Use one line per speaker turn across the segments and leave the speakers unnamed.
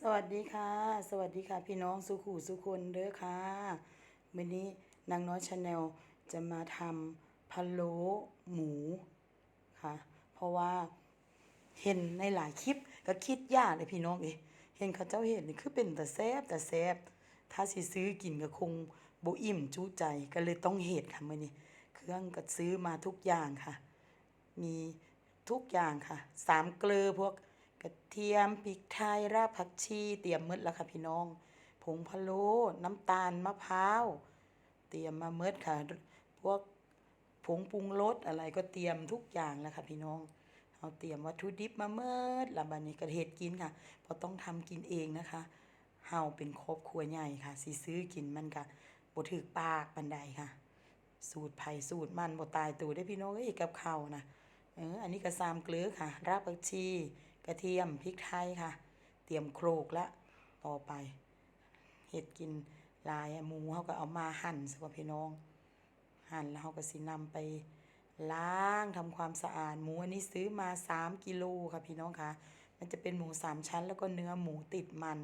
สวัสดีค่ะ สวัสดีค่ะ พี่น้องสุขูสุคนเด้อค่ะวันนี้นางน้อยชาแนลจะมาทำพะโล้หมูค่ะ เพราะว่าเห็นในหลายคลิปก็คิดยากเลยพี่น้องเอยเห็นเขาเจ้าเห็นคือเป็นแต่แซบแต่แซบถ้าสิซื้อกินก็คงบอิ่มจุใจก็เลยต้องเฮ็ดค่ะมื้อนี้เครื่องก็ซื้อมาทุกอย่างค่ะ มีทุกอย่างค่ะ สามเกลือพวก ระเทียมพริกไทยรากผักชีเตรียมหมดแล้วค่ะพี่น้อง ผงพะโล้น้ำตาลมะพร้าว เตรียมมาเมดค่ะ พวกผงปรุงรสอะไรก็เตรียมทุกอย่างแล้วค่ะพี่น้องเอาเตรียมวัตถุดิบมาเมดแล้วบัดนี้ก็เฮ็ดกินค่ะเพราะต้องทำกินเองนะคะเฮาเป็นครอบครัวใหญ่ค่ะสิซื้อกินมันก็บ่ถึกปากปานใดค่ะ สูตรไผ่สูตรมันบ่ตายตัวได้พี่น้องเอ้ยกับเขานะเอออันนี้ก็ซามเกลือค่ะ รากผักชี กระเทียมพริกไทยค่ะ เตรียมโครกละต่อไปเฮ็ดกินลายหมูเฮาก็เอามาหั่นซะว่าพี่น้อง หั่นแล้วเฮาก็สินำไปล้างทำความสะอาดหมูอันนี้ซื้อมา 3กิโลค่ะพี่น้องค่ะ มันจะเป็นหมู3ชั้น แล้วก็เนื้อหมูติดมัน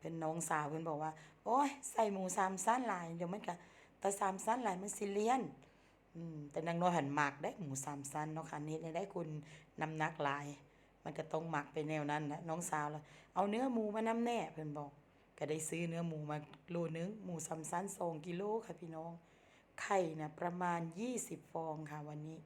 เป็นน้องสาวเพิ่อนบอกว่า โอ้ยใส่หมูสามสั้นหลายเดี๋ยวมันก็แต่สามสั้นหลายมันสิเลียนอืมแต่นางน้อยหันหมักได้หมูสามสั้นเนาะค่ะนี่ได้คุณน้ำหนักหลาย มันก็ต้องหมักไปแนวนั้นนะน้องสาวแล้วเอาเนื้อหมูมานำแน่เพิ่นบอก ก็ได้ซื้อเนื้อหมูมาโลนึงหมูสามสั้น2กิโลค่ะพี่น้อง ไข่นะประมาณ20ฟองค่ะวันนี้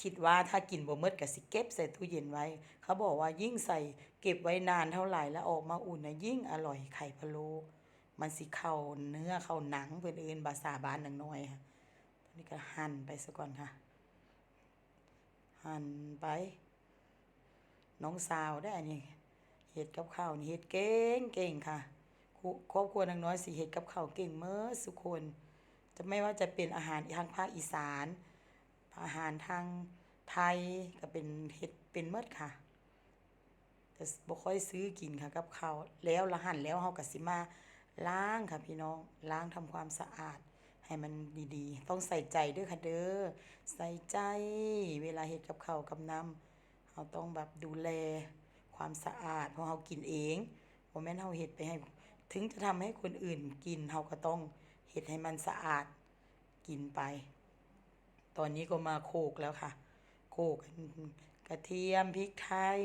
คิดว่าถ้ากินบ่หมดก็สิเก็บใส่ตู้เย็นไว้ เขาบอกว่ายิ่งใส่เก็บไว้นานเท่าไหร่แล้วออกมาอุ่นนะยิ่งอร่อยไข่พะโล้มันสิเข้าเนื้อเข้าหนังเพิ่อนเอินภาษาบ้านหนางน้อยค่ะนนี้ก็หั่นไปซะก่อนค่ะ หั่นไปน้องสาวได้อันนี้เฮ็ดกับข้าวนี่เฮ็ดเก่งเก่งค่ะครอบครัวนางน้อยสิเฮ็ดกับข้าวเก่งเมื่อสุคน จะไม่ว่าจะเป็นอาหารทางภาคอีสานอาหารทางไทยก็เป็นเฮ็ดเป็นเมดค่ะแต่บ่ค่อยซื้อกินค่ะกับข้าวแล้วละหั่นแล้วเฮาก็สิมาล้างค่ะพี่น้องล้างทำความสะอาด ให้มันดีๆ ต้องใส่ใจด้วยค่ะเด้อใส่ใจเวลาเฮ็ดกับเขากับน้ำเฮาต้องแบบดูแลความสะอาดเพราะเฮากินเองบ่แม่นเฮาเฮ็ดไปให้ ถึงจะทำให้คนอื่นกินเฮาก็ต้องเฮ็ดให้มันสะอาดกินไป ตอนนี้ก็มาโขลกแล้วค่ะโขลกกระเทียมพริกไทย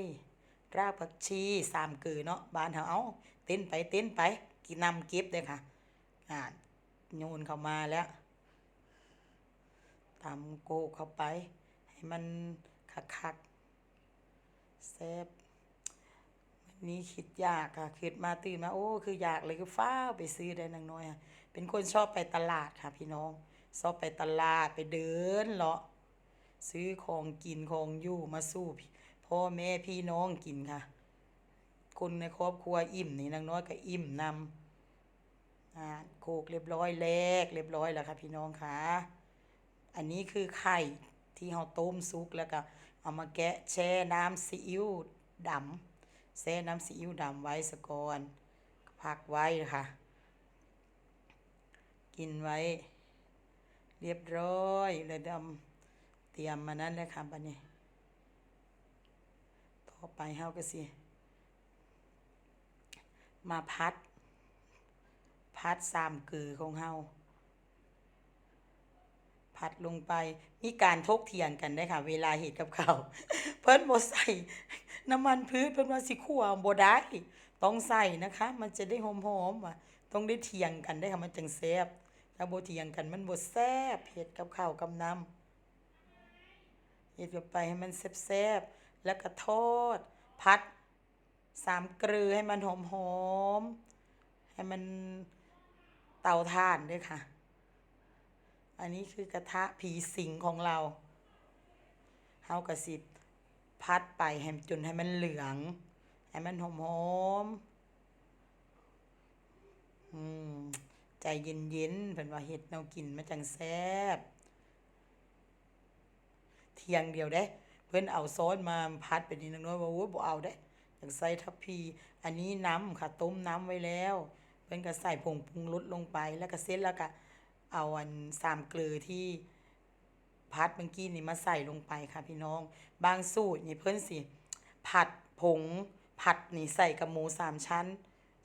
รากผักชีสามกือเนาะบ้านเฮาเอาเต้นไปเต้นไปกินนำเก็บเด้อค่ะอ่า โยนเข้ามาแล้วตำโกเข้าไป ให้มันคักๆแซบวันนี้คิดยากค่ะคิดมาตื่นมาโอ้คืออยากเลยคือฟ้าวไปซื้อได้นางน้อยค่ะเป็นคนชอบไปตลาดค่ะ พี่น้องชอบไปตลาดไปเดินเลาะซื้อของกินของอยู่มาสู้พี่พ่อแม่พี่น้องกินค่ะ คนในครอบครัวอิ่มนี่นางน้อยก็อิ่มนำ อ่าโขกเรียบร้อยแลกเรียบร้อยแล้วค่ะพี่น้องค่ะ อันนี้คือไข่ที่เราต้มสุกแล้วก็เอามาแกะแช่น้ำซีอิ๊วดำแช่น้ำซีอิ๊วดำไว้สะก่อนพักไว้ค่ะ กินไว้ เรียบร้อยเลยดำเตรียมมานั้นเลยค่ะบัดนี้ต่อไปเฮาก็สิมาพัด พัดสามกือของเฮาพัดลงไปมีการทกเถียงกันได้ค่ะ เวลาเฮ็ดกับเขาเพิ่นบ่ใส่น้ำมันพืชเพิ่นว่าสิคั่วบ่ได้ต้องใส่นะคะ มันจะได้หอมๆว่ะต้องได้เถียงกันได้ค่ะมันจังแซ่บถ้าบ่เถียงกันมันบ่แซ่บเฮ็ดกับข้าวกับน้ำเฮ็ดเข้าไปให้มันแซ่บๆแล้วก็ทอดพัดสามเกลือให้มันหอมๆให้มัน เตาถ่านด้วยค่ะ อันนี้คือกระทะผีสิงของเรา เฮาก็สิพัดไปให้จนให้มันเหลือง ให้มันหอมๆอืมใจเย็นๆเพิ่นว่าเฮ็ดแนวกินมันจังแซ่บเทียงเดียวเด้ เพิ่นเอาซอสมาพัดไปนี่นางน้อยว่าโอ้ยบ่เอาเด้อย่ากใส่ทัพพี อันนี้น้ำค่ะ ต้มน้ำไว้แล้ว พิ่นก็ใส่ผงปรุงรสลงไป แล้วก็เสร็จแล้วก็เอาอันสามเกลือที่พัดเมื่อกี้นี่มาใส่ลงไปค่ะพี่น้อง บางสูตรนี่เพิ่นสิผัดผงผัดนี่ใส่กับหมูสามชั้น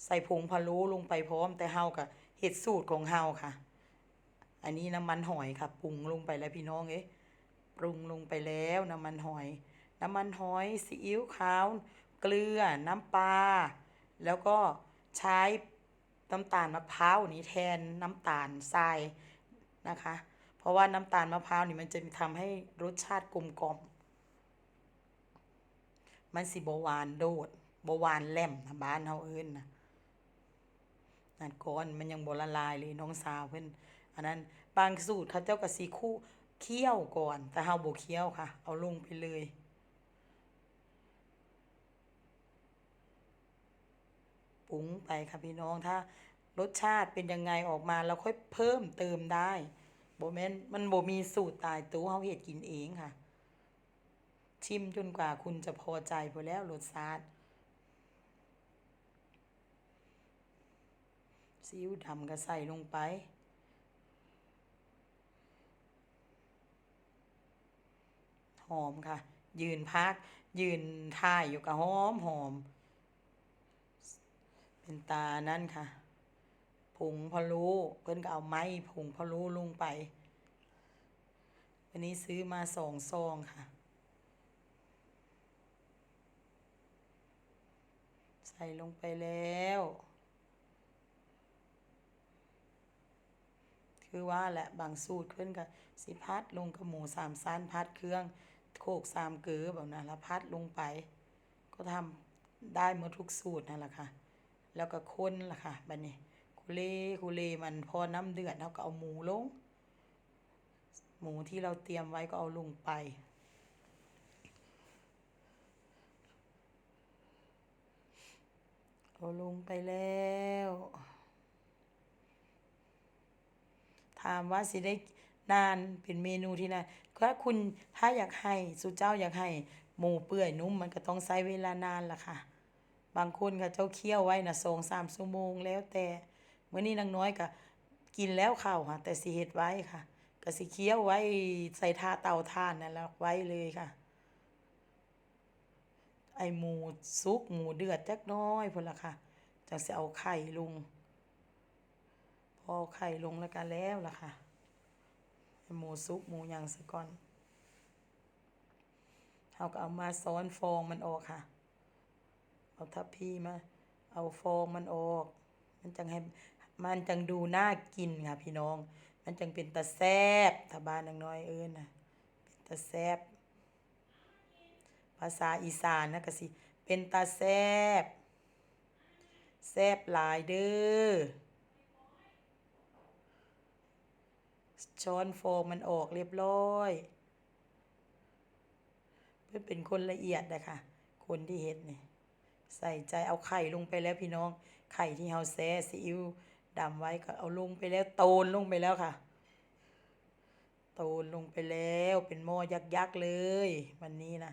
ใส่ผงพะโล้ลงไปพร้อมแต่เฮากับเห็ดสูตรของเฮาค่ะ อันนี้น้ำมันหอยค่ะปรุงลงไปแล้วพี่น้องเอ้ยปรุงลงไปแล้วน้ำมันหอย น้ำมันหอยซีอิ๊วขาว เกลือน้ำปลาแล้วก็ใช้ น้ำตาลมะพร้าวนี่แทนน้ำตาลทรายนะคะ เพราะว่าน้ำตาลมะพร้าวนี่มันจะทำให้รสชาติกลมกล่อม มันสิบหวานโดดบหวานแหลมนะบ้านเฮาเอิ้นนะนั่นก่อนมันยังบละลายเลยน้องสาวเพิ่นอันนั้นบางสูตรเขาเจ้าก็สิคู่เคี่ยวก่อน แต่เฮาบ่เคี่ยวค่ะ เอาลงไปเลย ปรุ งไปค่ะพี่น้องถ้ารสชาติเป็นยังไงออกมาเราค่อยเพิ่มเติมได้บ่แมนมันบมีสูตรตายตัวเฮาเฮ็ดกินเองค่ะ ชิมจนกว่าคุณจะพอใจพอแล้วรสชาติซีอิ๊วดำก็ใส่ลงไป หอมค่ะ ยืนพัก ยืนท่ายอยู่กับหอมหอม เป็นตานั่นค่ะ ผงพะโล้เพิ่อนก็เอาไม้ผงพะโล้ลงไป วันนี้ซื้อมาสองซองค่ะ ใส่ลงไปแล้วคือว่าแหละบางสูตรเพิ่อนก็สิพัดลงกับหมูสามชั้นพัดเครื่องโขกสามเกลือแบบนั้นแล้วพัดลงไป ก็ทำได้หมดทุกสูตรนั่นแหละค่ะ แล้วก็คนล่ะค่ะบัดนี้คุเลคุเลมันพอน้ำเดือดเราก็เอาหมูลง หมูที่เราเตรียมไว้ก็เอาลงไป เอาลงไปแล้วถามว่าสิได้นานเป็นเมนูที่นานถ้าคุณถ้าอยากให้สุเจ้าอยากให้หมูเปื่อยนุ่มมันก็ต้องใช้เวลานานล่ะค่ะ บางคนก็เจ้าเคี่ยวไว้นะสองสามชั่วโมงแล้วแต่เมื่อนี้นางน้อยก็กินแล้วข้าวค่ะ แต่สิเฮ็ดไว้ค่ะก็สิเคี่ยวไว้ใส่ท่าเตาถ่านนั่นแหละไว้เลยค่ะ ไอหมูสุกหมูเดือดจักน้อยพุ่นละค่ะจังสิเอาไข่ลง พอไข่ลงแล้วก็แล้วล่ะค่ะให้หมูสุกหมูยังซะก่อนเฮาก็เอามาซ้อนฟองมันออกค่ะ เอาทัพพีมา เอาฟองมันออก มันจังให้มันจังดูน่ากินค่ะพี่น้อง มันจังเป็นตาแซบถ้าบ้านนางน้อยเอิ้นน่ะเป็นตาแซบภาษาอีสานนะก็สิเป็นตาแซบแซบหลายเด้อช้อนฟองมันออกเรียบร้อย เพื่อเป็นคนละเอียดนะคะคนที่เฮ็ดนี่ย ใส่ใจเอาไข่ลงไปแล้วพี่น้อง ไข่ที่เฮาแซ่ซีอิ๊วดำไว้ก็เอาลงไปแล้วโตนลงไปแล้วค่ะ โตนลงไปแล้วเป็นหม้อยักษ์ๆเลย วันนี้นะ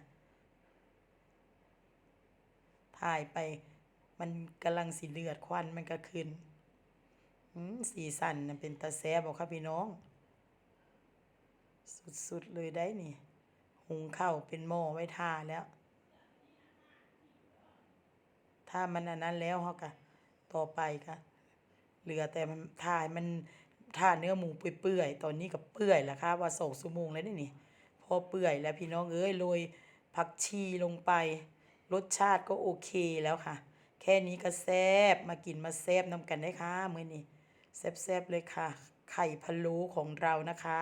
ถ่ายไปมันกำลังสิเลือดควันมันก็ขึ้นสีสันเป็นตาแซ่บบ่ครับพี่น้อง สุดๆเลยได้นี่ หุงข้าวเป็นหม้อไว้ทาแล้ว ถ้ามันอันนั้นแล้วเฮาก็ต่อไปก็เหลือแต่มันท่าให้มันท่าเนื้อหมูเปื่อยๆตอนนี้ก็เปื่อยแล้วค่ะว่า2ชั่วโมงแล้วนี่นี่พอเปื่อยแล้วพี่น้องเอ้ยโรยผักชีลงไป รสชาติก็โอเคแล้วค่ะ แค่นี้ก็แซบมากินมาแซบนำกันได้ค่ะมื้อนี้แซบๆเลยค่ะ ไข่พะโล้ของเรานะคะ